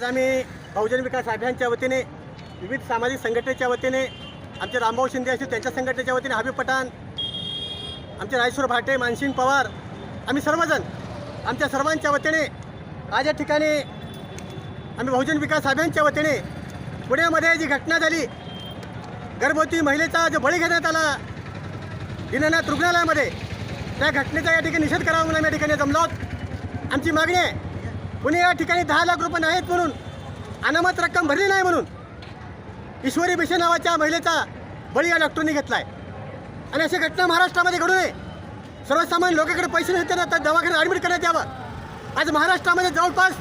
आज आम्ही बहुजन विकास अभियानच्या वतीने विविध सामाजिक संघटनेच्या वतीने आमचे रामभाऊ शिंदे असतील त्यांच्या संघटनेच्या वतीने हबीब पठाण आमचे राजेश्वर भाटे मानसिंग पवार आम्ही सर्वजण आमच्या सर्वांच्या वतीने आज या ठिकाणी आम्ही बहुजन विकास अभियानच्या वतीने पुण्यामध्ये जी घटना झाली गर्भवती महिलेचा जो बळी घेण्यात आला दीनानाथ रुग्णालयामध्ये त्या घटनेचा या ठिकाणी निषेध करावा म्हणून आम्ही या ठिकाणी जमलो आमची मागणी आहे पुणे या ठिकाणी दहा लाख रुपये नाहीत म्हणून अनामत रक्कम भरली नाही म्हणून ईश्वरी बिशे नावाच्या महिलेचा बळी या डॉक्टरनी घेतला आहे आणि अशा घटना महाराष्ट्रामध्ये घडू नये. सर्वसामान्य लोकांकडे पैसे नसते ना तर दवाखान्यात ॲडमिट करण्यात यावं. आज महाराष्ट्रामध्ये जवळपास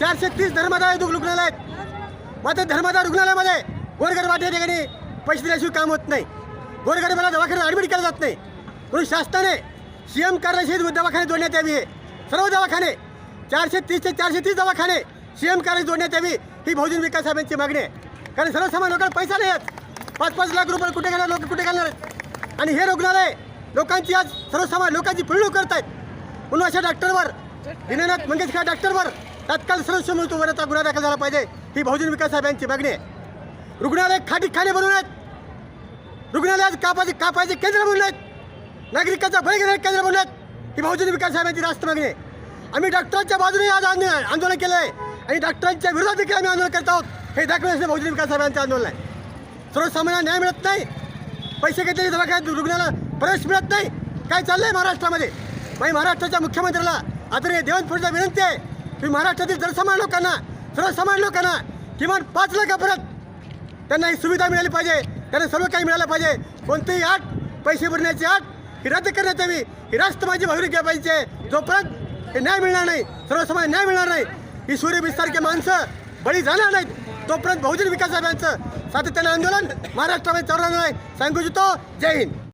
चारशे तीस धर्मदाय दुग रुग्णालय आहेत. मात्र धर्मदाय रुग्णालयामध्ये गोरगरबाच्या ठिकाणी पैसे दिल्याशिवाय काम होत नाही. गोरगरिबाला दवाखान्यात ॲडमिट केलं जात नाही. म्हणून शासनाने सी एम कार्याशी दवाखाने जोडण्यात यावी हे. सर्व दवाखाने चारशे तीस ते चारशे तीस दवाखाने सी एम कार्य जोडण्यात यावी ही बहुजन विकास साहेबांची मागणी आहे. कारण सर्वसामान्य लोकांना पैसा नाही आहेत. पाच पाच लाख रुपये कुठे घालणार लोक कुठे घालणार आहेत? आणि हे रुग्णालय लोकांची आज सर्वसामान्य लोकांची पिळवणूक करत आहेत म्हणून अशा डॉक्टरवर दीनानाथ मंगेशकर डॉक्टरवर तात्काळ सर्वस्व मृत्यूवरचा गुन्हा दाखल झाला पाहिजे ही बहुजन विकास साहेबांची मागणी आहे. रुग्णालय खाटी खाणे बनवून आहेत. रुग्णालयात कापाचे कापायचे केंद्र बनवून आहेत. नागरिकांचा बळी घेणारे केंद्र बनवले आहेत. ही बहुजन विकास साहेबांची रास्त मागणी आहे. आम्ही डॉक्टरांच्या बाजूने आज आंदोलन केलं आहे आणि डॉक्टरांच्या विरोधात देखील आम्ही आंदोलन करत आहोत. हे दाखवण्याचं बहुजन विकास आघाडीचं आंदोलन आहे. सर्वसामान्यांना न्याय मिळत नाही. पैसे घेतलेले दवाखान्यात रुग्णाला प्रवेश मिळत नाही. काय चाललंय महाराष्ट्रामध्ये? मी महाराष्ट्राच्या मुख्यमंत्र्याला आदरणीय देवेंद्र फडणवीसला विनंती आहे की महाराष्ट्रातील जनसामान्य लोकांना सर्वसामान्य लोकांना किमान पाच लाखापर्यंत त्यांना ही सुविधा मिळाली पाहिजे. त्यांना सर्व काही मिळालं पाहिजे. कोणतीही आठ पैसे भरण्याची आठ ही रद्द करण्यात यावी ही राष्ट्र माझी भावनिक घ्या पाहिजे. जोपर्यंत हे न्याय मिळणार नाही. सर्वसामान्य न्याय मिळणार नाही. ही सूर्यबिस्तारखे माणसं बळी जाणार नाहीत. तोपर्यंत बहुजन विकास अभियानचं सातत्यानं आंदोलन महाराष्ट्रामध्ये चालणार नाही. सांगू इच्छितो. जय हिंद.